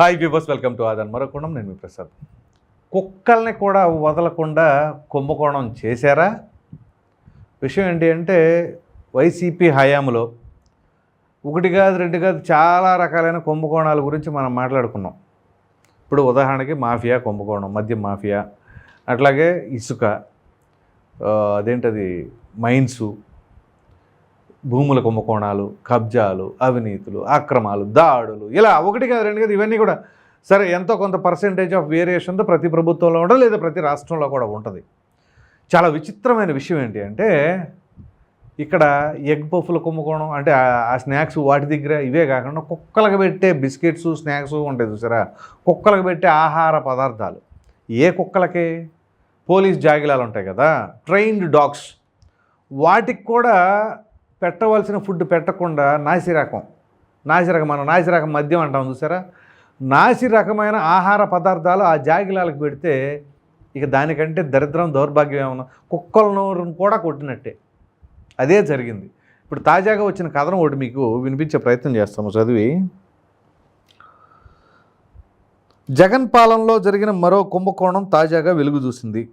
Hi viewers welcome to Aadhan. మరొకోణం నేను మీ ప్రసాద్. కుక్కల్ని కూడా వదలకుండా కుంభకోణం చేశారా? విషయం ఏంటి అంటే వైసీపీ హయాంలో ఒకటి కాదు రెండు కాదు చాలా రకాలైన కుంభకోణాల గురించి మనం మాట్లాడుకున్నాం. ఇప్పుడు ఉదాహరణకి మాఫియా కుంభకోణం మద్యం మాఫియా అట్లాగే ఇసుక అదేంటది మైన్సు భూముల కుంభకోణాలు కబ్జాలు అవినీతులు అక్రమాలు దాడులు ఇలా ఒకటి కాదు రెండు కాదు ఇవన్నీ కూడా సరే ఎంతో కొంత పర్సెంటేజ్ ఆఫ్ వేరియేషన్తో ప్రతి ప్రభుత్వంలో ఉండదు లేదా ప్రతి రాష్ట్రంలో కూడా ఉంటుంది. చాలా విచిత్రమైన విషయం ఏంటి అంటే ఇక్కడ ఎగ్ పఫ్ల కుంభకోణం అంటే ఆ- ఆ స్నాక్స్ వాటి దగ్గర ఇవే కాకుండా కుక్కలకు పెట్టే బిస్కెట్స్ స్నాక్స్ ఉంటాయి చూసారా? కుక్కలకు పెట్టే ఆహార పదార్థాలు. ఏ కుక్కలకి? పోలీస్ జాగిలాలు ఉంటాయి కదా ట్రైన్డ్ డాగ్స్. వాటికి కూడా పెట్టవలసిన ఫుడ్ పెట్టకుండా నాసిరకం. నాసిరకం మనం నాసిరకం మద్యం అంటాం చూసారా? నాసి రకమైన ఆహార పదార్థాలు ఆ జాగిలాలకు పెడితే ఇక దానికంటే దరిద్రం దౌర్భాగ్యం ఏమన్నా కుక్కల నోరును కూడా కొట్టినట్టే. అదే జరిగింది. ఇప్పుడు తాజాగా వచ్చిన కథనం ఒకటి మీకు వినిపించే ప్రయత్నం చేస్తాము చదివి. జగన్ పాలనలో జరిగిన మరో కుంభకోణం తాజాగా వెలుగు చూసింది.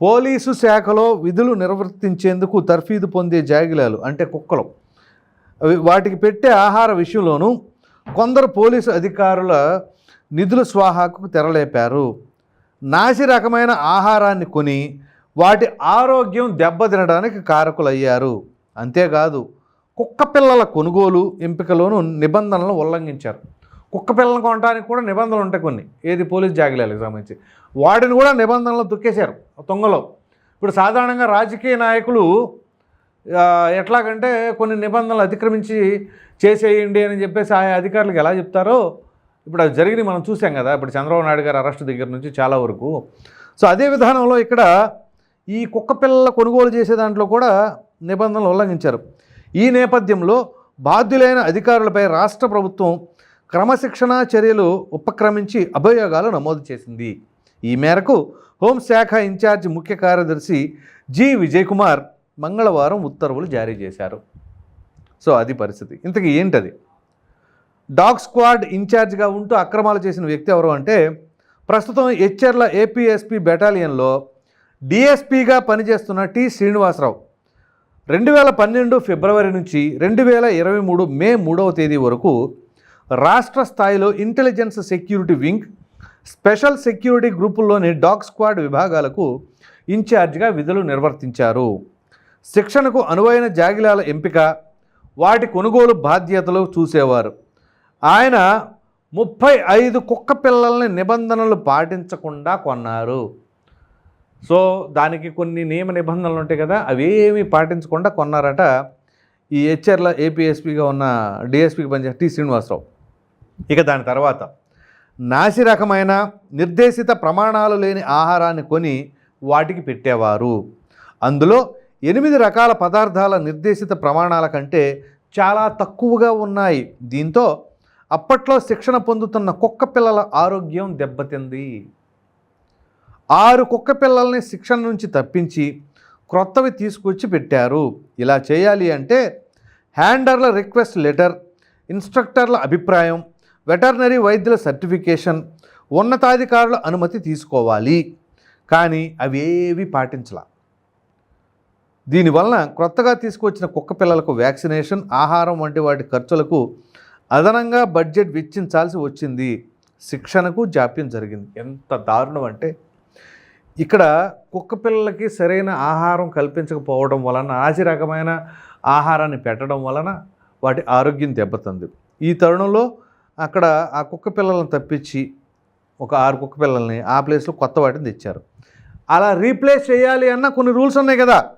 పోలీసు శాఖలో విధులు నిర్వర్తించేందుకు తర్ఫీదు పొందే జాగిలాలు అంటే కుక్కలు వాటికి పెట్టే ఆహార విషయంలోనూ కొందరు పోలీసు అధికారుల నిధుల స్వాహాకు తెరలేపారు. నాసి రకమైన ఆహారాన్ని కొని వాటి ఆరోగ్యం దెబ్బతినడానికి కారకులయ్యారు. అంతేకాదు కుక్క పిల్లల కొనుగోలు ఎంపికలోనూ నిబంధనలను ఉల్లంఘించారు. కుక్క పిల్లలను కొనడానికి కూడా నిబంధనలు ఉంటాయి కొన్ని. ఏది పోలీస్ జాగిలాలకు సంబంధించి. వాటిని కూడా నిబంధనలు దుక్కేశారు తొంగలో. ఇప్పుడు సాధారణంగా రాజకీయ నాయకులు ఎట్లాగంటే కొన్ని నిబంధనలు అతిక్రమించి చేసేయండి అని చెప్పేసి ఆ అధికారులకు ఎలా చెప్తారో ఇప్పుడు అది జరిగింది మనం చూసాం కదా. ఇప్పుడు చంద్రబాబు నాయుడు గారు అరెస్ట్ దగ్గర నుంచి చాలా వరకు. సో అదే విధానంలో ఇక్కడ ఈ కుక్క పిల్లల కొనుగోలు చేసే దాంట్లో కూడా నిబంధనలు ఉల్లంఘించారు. ఈ నేపథ్యంలో బాధ్యులైన అధికారులపై రాష్ట్ర ప్రభుత్వం క్రమశిక్షణా చర్యలు ఉపక్రమించి అభియోగాలు నమోదు చేసింది. ఈ మేరకు హోంశాఖ ఇన్ఛార్జ్ ముఖ్య కార్యదర్శి జి. విజయ్ కుమార్ మంగళవారం ఉత్తర్వులు జారీ చేశారు. సో అది పరిస్థితి. ఇంతకీ ఏంటది? డాగ్ స్క్వాడ్ ఇన్ఛార్జ్గా ఉంటూ అక్రమాలు చేసిన వ్యక్తి ఎవరు అంటే ప్రస్తుతం హెచ్ఆర్ల ఏపీఎస్పీ బెటాలియన్లో డిఎస్పీగా పనిచేస్తున్న టి. శ్రీనివాసరావు. రెండు వేల పన్నెండు ఫిబ్రవరి నుంచి రెండు వేల ఇరవై మూడు మే మూడవ తేదీ వరకు రాష్ట్ర స్థాయిలో intelligence security wing special security గ్రూపుల్లోని dog squad విభాగాలకు ఇన్ఛార్జ్గా విధులు నిర్వర్తించారు. శిక్షణకు అనువైన జాగిలాల ఎంపిక వాటి కొనుగోలు బాధ్యతలు చూసేవారు. ఆయన ముప్పై ఐదు కుక్క పిల్లల్ని నిబంధనలు పాటించకుండా కొన్నారు. సో దానికి కొన్ని నియమ నిబంధనలు ఉంటాయి కదా అవేమీ పాటించకుండా కొన్నారట ఈ హెచ్ఆర్ల ఏపీఎస్పీగా ఉన్న డిఎస్పీకి పనిచేసిన టి శ్రీనివాసరావు. ఇక దాని తర్వాత నాసి రకమైన నిర్దేశిత ప్రమాణాలు లేని ఆహారాన్ని కొని వాటికి పెట్టేవారు. అందులో ఎనిమిది రకాల పదార్థాల నిర్దేశిత ప్రమాణాల కంటే చాలా తక్కువగా ఉన్నాయి. దీంతో అప్పట్లో శిక్షణ పొందుతున్న కుక్క పిల్లల ఆరోగ్యం దెబ్బతింది. ఆరు కుక్క పిల్లల్ని శిక్షణ నుంచి తప్పించి క్రొత్తవి తీసుకొచ్చి పెట్టారు. ఇలా చేయాలి అంటే హ్యాండర్ల రిక్వెస్ట్ లెటర్ ఇన్స్ట్రక్టర్ల అభిప్రాయం వెటర్నరీ వైద్యుల సర్టిఫికేషన్ ఉన్నతాధికారుల అనుమతి తీసుకోవాలి. కానీ అవేవి పాటించలా? దీనివలన క్రొత్తగా తీసుకొచ్చిన కుక్క పిల్లలకు వ్యాక్సినేషన్ ఆహారం వంటి వాటి ఖర్చులకు అదనంగా బడ్జెట్ వెచ్చించాల్సి వచ్చింది. శిక్షణకు జాప్యం జరిగింది. ఎంత దారుణం అంటే ఇక్కడ కుక్క పిల్లలకి సరైన ఆహారం కల్పించకపోవడం వలన ఆసి రకమైన ఆహారాన్ని పెట్టడం వలన వాటి ఆరోగ్యం దెబ్బతుంది. ఈ తరుణంలో అక్కడ ఆ కుక్క పిల్లలను తప్పించి ఒక ఆరు కుక్క పిల్లల్ని ఆ ప్లేస్లో కొత్త వాటిని తెచ్చారు. అలా రీప్లేస్ చేయాలి అన్న కొన్ని రూల్స్ ఉన్నాయి కదా.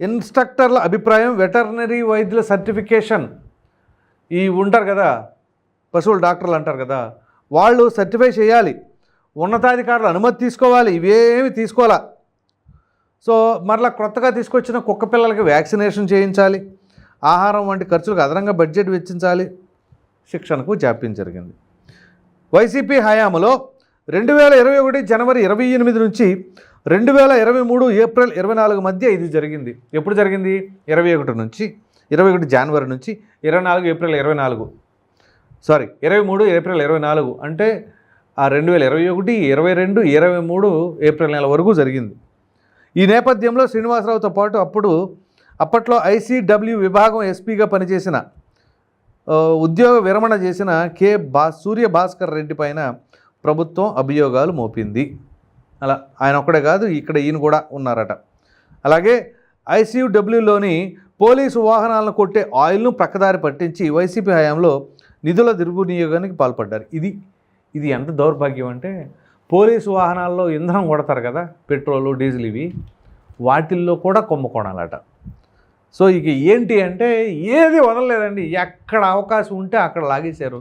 ఇన్స్ట్రక్టర్ల అభిప్రాయం వెటర్నరీ వైద్యుల సర్టిఫికేషన్. ఈ ఉంటారు కదా పశువుల డాక్టర్లు అంటారు కదా వాళ్ళు సర్టిఫై చేయాలి. ఉన్నతాధికారులు అనుమతి తీసుకోవాలి ఇవేమి తీసుకోవాలా. సో మరలా కొత్తగా తీసుకొచ్చిన కుక్క పిల్లలకి వ్యాక్సినేషన్ చేయించాలి. ఆహారం వంటి ఖర్చులకు అదనంగా బడ్జెట్ వెచ్చించాలి. శిక్షణకు జాప్యం జరిగింది. వైసీపీ హయాంలో రెండు వేల ఇరవై ఒకటి జనవరి ఇరవై ఎనిమిది నుంచి రెండు వేల ఇరవై మూడు ఏప్రిల్ ఇరవై నాలుగు మధ్య ఇది జరిగింది. ఎప్పుడు జరిగింది? ఇరవై ఒకటి నుంచి ఇరవై ఒకటి జనవరి నుంచి ఇరవై నాలుగు ఏప్రిల్ ఇరవై నాలుగు. సారీ ఇరవై మూడు ఏప్రిల్ ఇరవై నాలుగు అంటే ఆ రెండు వేల ఇరవై ఒకటి ఇరవై రెండు ఇరవై మూడు ఏప్రిల్ నెల వరకు జరిగింది. ఈ నేపథ్యంలో శ్రీనివాసరావుతో పాటు అప్పుడు అప్పట్లో ఐసీడబ్ల్యూ విభాగం ఎస్పీగా పనిచేసిన ఉద్యోగ విరమణ చేసిన కె బా సూర్య భాస్కర్ రెడ్డి పైన ప్రభుత్వం అభియోగాలు మోపింది. అలా ఆయన ఒక్కడే కాదు ఇక్కడ ఈయన కూడా ఉన్నారట. అలాగే ఐసీయూడబ్ల్యూలోని పోలీసు వాహనాలను కొట్టే ఆయిల్ను ప్రక్కదారి పట్టించి వైసీపీ హయాంలో నిధుల దుర్వినియోగానికి పాల్పడ్డారు. ఇది ఇది ఎంత దౌర్భాగ్యం అంటే పోలీసు వాహనాల్లో ఇంధనం కొడతారు కదా పెట్రోలు డీజిల్ ఇవి వాటిల్లో కూడా కొమ్ముకోణాలట సో ఇక ఏంటి అంటే ఏది వదలలేదండి. ఎక్కడ అవకాశం ఉంటే అక్కడ లాగేశారు.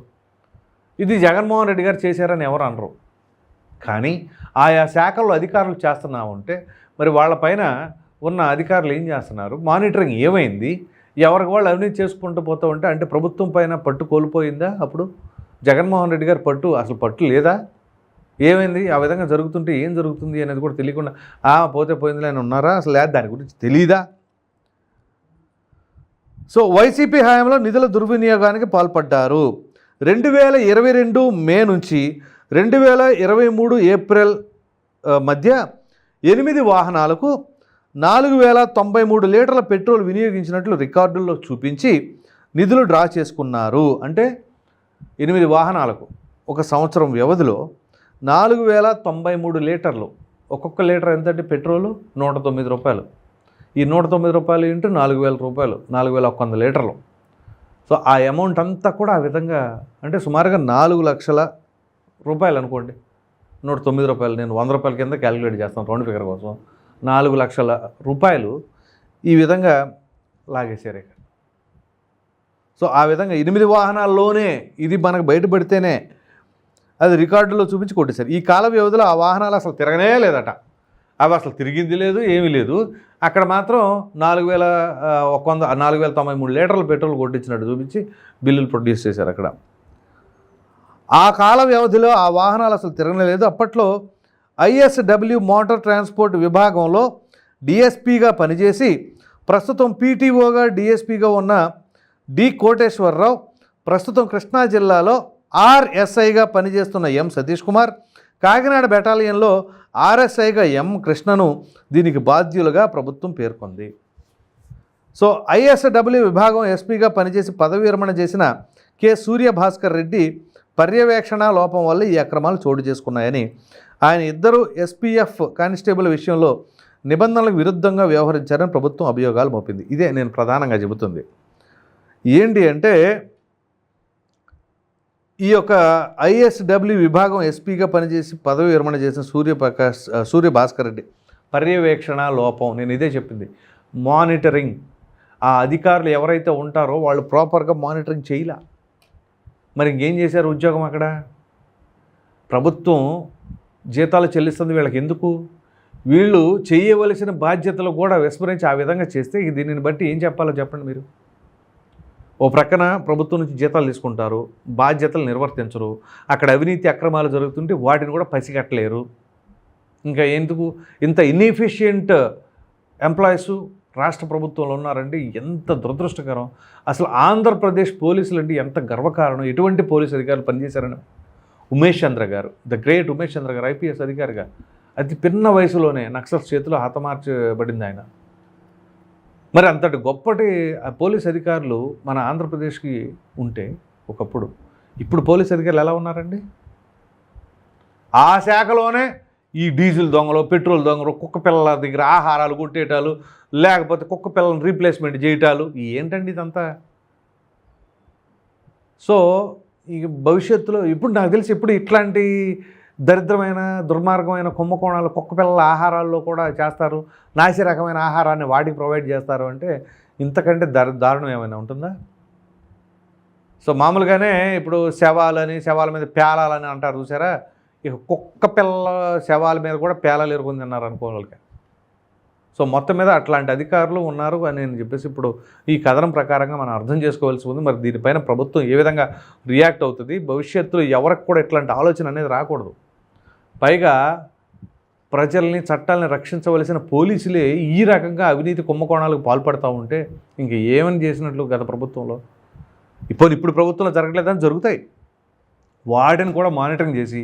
ఇది జగన్మోహన్ రెడ్డి గారు చేశారని ఎవరు అనరు. కానీ ఆయా శాఖల్లో అధికారులు చేస్తున్నా ఉంటే మరి వాళ్ళపైన ఉన్న అధికారులు ఏం చేస్తున్నారు? మానిటరింగ్ ఏమైంది? ఎవరికి వాళ్ళు అవినీతి చేసుకుంటూ పోతూ ఉంటే అంటే ప్రభుత్వం పైన పట్టు కోల్పోయిందా అప్పుడు? జగన్మోహన్ రెడ్డి గారు పట్టు అసలు పట్టు లేదా? ఏమైంది? ఆ విధంగా జరుగుతుంటే ఏం జరుగుతుంది అనేది కూడా తెలియకుండా పోతే పోయిందిలే అని ఉన్నారా? అసలు లేదా? దాని గురించి తెలియదా సో వైసీపీ హయాంలో నిధుల దుర్వినియోగానికి పాల్పడ్డారు. రెండు వేల ఇరవై రెండు మే నుంచి రెండు వేల ఇరవై మూడు ఏప్రిల్ మధ్య ఎనిమిది వాహనాలకు నాలుగు వేల తొంభై మూడు లీటర్ల పెట్రోల్ వినియోగించినట్లు రికార్డుల్లో చూపించి నిధులు డ్రా చేసుకున్నారు. అంటే ఎనిమిది వాహనాలకు ఒక సంవత్సరం వ్యవధిలో నాలుగు వేల తొంభై మూడు లీటర్లు. ఒక్కొక్క లీటర్ ఎంతంటే పెట్రోలు? నూట తొమ్మిది రూపాయలు. ఈ నూట తొమ్మిది రూపాయలు ఇంటూ నాలుగు వేల రూపాయలు నాలుగు వేల ఒక్క వంద లీటర్లు. సో ఆ అమౌంట్ అంతా కూడా ఆ విధంగా అంటే సుమారుగా నాలుగు లక్షల రూపాయలు అనుకోండి. నూట తొమ్మిది రూపాయలు నేను వంద రూపాయల కింద క్యాలిక్యులేట్ చేస్తాను రౌండ్ ఫిగర్ కోసం. నాలుగు లక్షల రూపాయలు ఈ విధంగా లాగేశారు ఇక. సో ఆ విధంగా ఎనిమిది వాహనాల్లోనే ఇది మనకు బయటపడితేనే అది రికార్డులో చూపించి కొట్టేశారు. ఈ కాల వ్యవధిలో ఆ వాహనాలు అసలు తిరగనే లేదట. అవి అసలు తిరిగింది లేదు ఏమీ లేదు. అక్కడ మాత్రం నాలుగు వేల ఒక వంద నాలుగు వేల తొంభై మూడు లీటర్ల పెట్రోల్ కొట్టించినట్టు చూపించి బిల్లులు ప్రొడ్యూస్ చేశారు అక్కడ. ఆ కాల వ్యవధిలో ఆ వాహనాలు అసలు తిరగలేదు అప్పట్లో ఐఎస్డబ్ల్యూ మోటార్ ట్రాన్స్పోర్ట్ విభాగంలో డిఎస్పిగా పనిచేసి ప్రస్తుతం పీటీఓగా డిఎస్పిగా ఉన్న డి కోటేశ్వరరావు ప్రస్తుతం కృష్ణా జిల్లాలో ఆర్ఎస్ఐగా పనిచేస్తున్న ఎం సతీష్ కుమార్ కాకినాడ బెటాలియన్లో ఆర్ఎస్ఐగా ఎం కృష్ణను దీనికి బాధ్యులుగా ప్రభుత్వం పేర్కొంది. సో ఐఎస్డబ్ల్యూ విభాగం ఎస్పీగా పనిచేసి పదవి విరమణ చేసిన కె. సూర్య భాస్కర్ రెడ్డి పర్యవేక్షణ లోపం వల్ల ఈ అక్రమాలు చోటు చేసుకున్నాయని ఆయన ఇద్దరు ఎస్పీఎఫ్ కానిస్టేబుల్ విషయంలో నిబంధనలకు విరుద్ధంగా వ్యవహరించారని ప్రభుత్వం అభియోగాలు మోపింది. ఇదే నేను ప్రధానంగా చెబుతుంది. ఏంటి అంటే ఈ యొక్క ఐఎస్డబ్ల్యూ విభాగం ఎస్పీగా పనిచేసి పదవి విరమణ చేసిన సూర్యప్రకాష్ సూర్య భాస్కర్ రెడ్డి. పర్యవేక్షణ లోపం నేను ఇదే చెప్పింది. మానిటరింగ్. ఆ అధికారులు ఎవరైతే ఉంటారో వాళ్ళు ప్రాపర్గా మానిటరింగ్ చేయలే. మరి ఇంకేం చేశారు ఉద్యోగం అక్కడ? ప్రభుత్వం జీతాలు చెల్లిస్తుంది వీళ్ళకి ఎందుకు? వీళ్ళు చేయవలసిన బాధ్యతలు కూడా విస్మరించి ఆ విధంగా చేస్తే దీనిని బట్టి ఏం చెప్పాలో చెప్పండి మీరు. ఓ ప్రక్కన ప్రభుత్వం నుంచి జీతాలు తీసుకుంటారు బాధ్యతలు నిర్వర్తించరు అక్కడ అవినీతి అక్రమాలు జరుగుతుంటే వాటిని కూడా పసిగట్టలేరు. ఇంకా ఎందుకు? ఇంత ఇన్ఎఫిషియంట్ ఎంప్లాయీస్ రాష్ట్ర ప్రభుత్వంలో ఉన్నారండి ఎంత దురదృష్టకరం. అసలు ఆంధ్రప్రదేశ్ పోలీసులు అంటే ఎంత గర్వకారణం. ఎటువంటి పోలీసు అధికారులు పనిచేశారని ఉమేష్ చంద్ర గారు ద గ్రేట్ ఉమేష్ చంద్ర గారు ఐపీఎస్ అధికారిగా అతి పిన్న వయసులోనే నక్సల్స్ చేతిలో హతమార్చబడింది ఆయన. మరి అంతటి గొప్పటి ఆ పోలీస్ అధికారులు మన ఆంధ్రప్రదేశ్కి ఉంటే ఒకప్పుడు ఇప్పుడు పోలీస్ అధికారులు ఎలా ఉన్నారండి? ఆ శాఖలోనే ఈ డీజిల్ దొంగలు పెట్రోల్ దొంగలు కుక్క పిల్లల దగ్గర ఆహారాలు కొట్టేయటాలు లేకపోతే కుక్క పిల్లలను రీప్లేస్మెంట్ చేయటాలు ఏంటండి ఇదంతా? సో ఇక భవిష్యత్తులో ఇప్పుడు నాకు తెలిసి ఇప్పుడు ఇట్లాంటి దరిద్రమైన దుర్మార్గమైన కుంభకోణాలు కుక్క పిల్లల ఆహారాల్లో కూడా చేస్తారు. నాసి రకమైన ఆహారాన్ని వాటికి ప్రొవైడ్ చేస్తారు అంటే ఇంతకంటే దర దారుణం ఏమైనా ఉంటుందా? సో మామూలుగానే ఇప్పుడు శవాలని శవాల మీద పేలాలని అంటారు చూసారా? ఇక కుక్క పిల్ల శవాల మీద కూడా పేలాలు ఎరుకుని తిన్నారు అనుకో సో మొత్తం మీద అట్లాంటి అధికారులు ఉన్నారు అని నేను చెప్పేసి ఇప్పుడు ఈ కథనం ప్రకారంగా మనం అర్థం చేసుకోవాల్సి ఉంది. మరి దీనిపైన ప్రభుత్వం ఏ విధంగా రియాక్ట్ అవుతుంది? భవిష్యత్తులో ఎవరికి కూడా ఇట్లాంటి ఆలోచన అనేది రాకూడదు. పైగా ప్రజల్ని చట్టాలని రక్షించవలసిన పోలీసులే ఈ రకంగా అవినీతి కుంభకోణాలకు పాల్పడతా ఉంటే ఇంక ఏమని చేసినట్లు గత ప్రభుత్వంలో? ఇప్పుడు ఇప్పుడు ప్రభుత్వంలో జరగలేదని జరుగుతాయి. వాటిని కూడా మానిటరింగ్ చేసి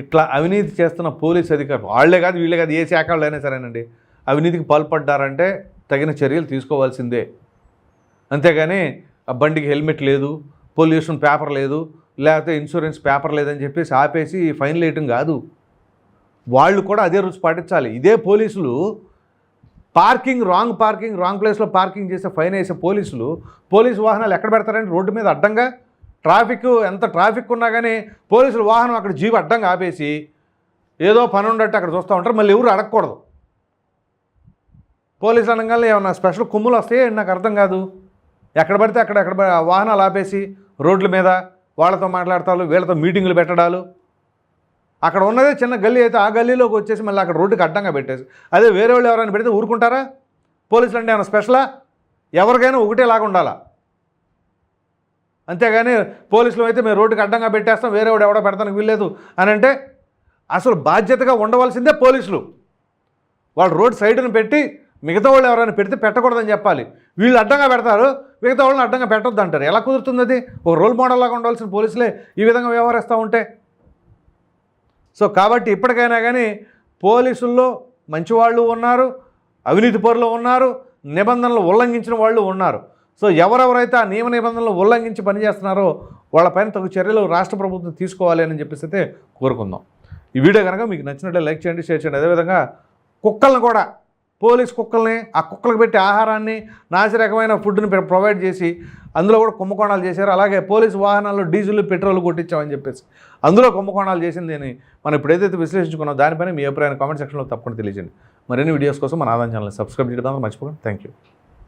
ఇట్లా అవినీతి చేస్తున్న పోలీస్ అధికారులు వాళ్ళే కాదు వీళ్ళే కాదు ఏ శాఖ వాళ్ళు అయినా సరేనండి. అవినీతికి పాల్పడ్డారంటే తగిన చర్యలు తీసుకోవాల్సిందే. అంతేగాని ఆ బండికి హెల్మెట్ లేదు పొల్యూషన్ పేపర్ లేదు లేకపోతే ఇన్సూరెన్స్ పేపర్ లేదని చెప్పేసి ఆపేసి ఫైన్ వేయటం కాదు. వాళ్ళు కూడా అదే రుచి పాటించాలి. ఇదే పోలీసులు పార్కింగ్ రాంగ్ పార్కింగ్ రాంగ్ ప్లేస్లో పార్కింగ్ చేసే ఫైన్ వేసే పోలీసులు పోలీసు వాహనాలు ఎక్కడ పెడతారంటే రోడ్డు మీద అడ్డంగా? ట్రాఫిక్ ఎంత ట్రాఫిక్ ఉన్నా కానీ పోలీసులు వాహనం అక్కడ జీవి అడ్డంగా ఆపేసి ఏదో పని ఉండట్టు అక్కడ చూస్తూ ఉంటారు. మళ్ళీ ఎవరు అడగకూడదు. పోలీసులు అనగానే ఏమన్నా స్పెషల్ కుమ్ములు వస్తాయి నాకు అర్థం కాదు. ఎక్కడ పడితే అక్కడ ఎక్కడ వాహనాలు ఆపేసి రోడ్ల మీద వాళ్ళతో మాట్లాడతాలు వీళ్ళతో మీటింగులు పెట్టడాలు. అక్కడ ఉన్నదే చిన్న గల్లీ అయితే ఆ గల్లీలోకి వచ్చేసి మళ్ళీ అక్కడ రోడ్డుకి అడ్డంగా పెట్టేసి. అదే వేరే వాళ్ళు ఎవరైనా పెడితే ఊరుకుంటారా? పోలీసులు అంటే ఏమైనా స్పెషలా? ఎవరికైనా ఒకటేలాగా ఉండాలా? అంతేగాని పోలీసులు అయితే మేము రోడ్డుకి అడ్డంగా పెట్టేస్తాం వేరే వాడు ఎవడో పెడతానికి వీల్లేదు అని అంటే అసలు బాధ్యతగా ఉండవలసిందే పోలీసులు. వాళ్ళు రోడ్ సైడ్ని పెట్టి మిగతా వాళ్ళు ఎవరైనా పెడితే పెట్టకూడదని చెప్పాలి. వీళ్ళు అడ్డంగా పెడతారు మిగతా వాళ్ళని అడ్డంగా పెట్టొద్దు అంటారు ఎలా కుదురుతుంది అది? ఓ రోల్ మోడల్ లాగా ఉండవలసిన పోలీసులే ఈ విధంగా వ్యవహరిస్తూ ఉంటే. సో కాబట్టి ఇప్పటికైనా కానీ పోలీసుల్లో మంచివాళ్ళు ఉన్నారు అవినీతి పరులు ఉన్నారు నిబంధనలు ఉల్లంఘించిన వాళ్ళు ఉన్నారు. సో ఎవరెవరైతే ఆ నియమ నిబంధనలు ఉల్లంఘించి పనిచేస్తున్నారో వాళ్ళపైన తగు చర్యలు రాష్ట్ర ప్రభుత్వం తీసుకోవాలి అని చెప్పేసి అయితే కోరుకుందాం. ఈ వీడియో కనుక మీకు నచ్చినట్లే లైక్ చేయండి షేర్ చేయండి. అదేవిధంగా కుక్కలను కూడా పోలీస్ కుక్కల్ని ఆ కుక్కలకు పెట్టే ఆహారాన్ని నాసిరకమైన ఫుడ్ని ప్రొవైడ్ చేసి అందులో కూడా కుంభకోణాలు చేశారు. అలాగే పోలీసు వాహనాల్లో డీజిల్ పెట్రోల్ కొట్టించామని చెప్పేసి. అందులో కుంభకోణాలు చేసింది అని మనం ఇప్పుడు ఏదైతే విశ్లేషించుకున్నాం దానిపైన మీ అభిప్రాయాన్ని కామెంట్ సెక్షన్లో తప్పకుండా తెలియజేయండి. మరిన్ని వీడియోస్ కోసం మన ఆదాయం ఛానల్ సబ్స్క్రైబ్ చేయడం మర్చిపోకండి. Thank you